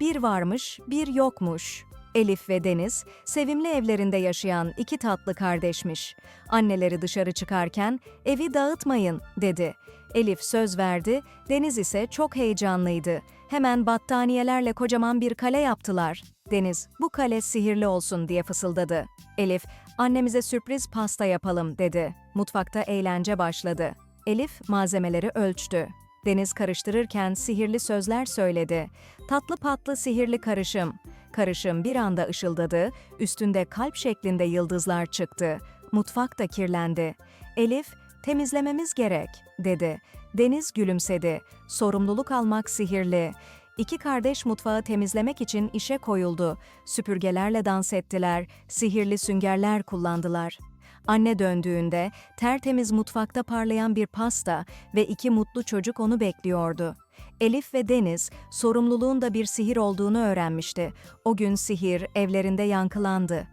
Bir varmış, bir yokmuş. Elif ve Deniz, sevimli evlerinde yaşayan iki tatlı kardeşmiş. Anneleri dışarı çıkarken, evi dağıtmayın, dedi. Elif söz verdi, Deniz ise çok heyecanlıydı. Hemen battaniyelerle kocaman bir kale yaptılar. Deniz, bu kale sihirli olsun diye fısıldadı. Elif, annemize sürpriz pasta yapalım, dedi. Mutfakta eğlence başladı. Elif malzemeleri ölçtü. Deniz karıştırırken sihirli sözler söyledi. Tatlı patlı sihirli karışım. Karışım bir anda ışıldadı, üstünde kalp şeklinde yıldızlar çıktı. Mutfak da kirlendi. Elif, temizlememiz gerek, dedi. Deniz gülümsedi. Sorumluluk almak sihirli. İki kardeş mutfağı temizlemek için işe koyuldu. Süpürgelerle dans ettiler, sihirli süngerler kullandılar. Anne döndüğünde tertemiz mutfakta parlayan bir pasta ve iki mutlu çocuk onu bekliyordu. Elif ve Deniz sorumluluğun da bir sihir olduğunu öğrenmişti. O gün sihir evlerinde yankılandı.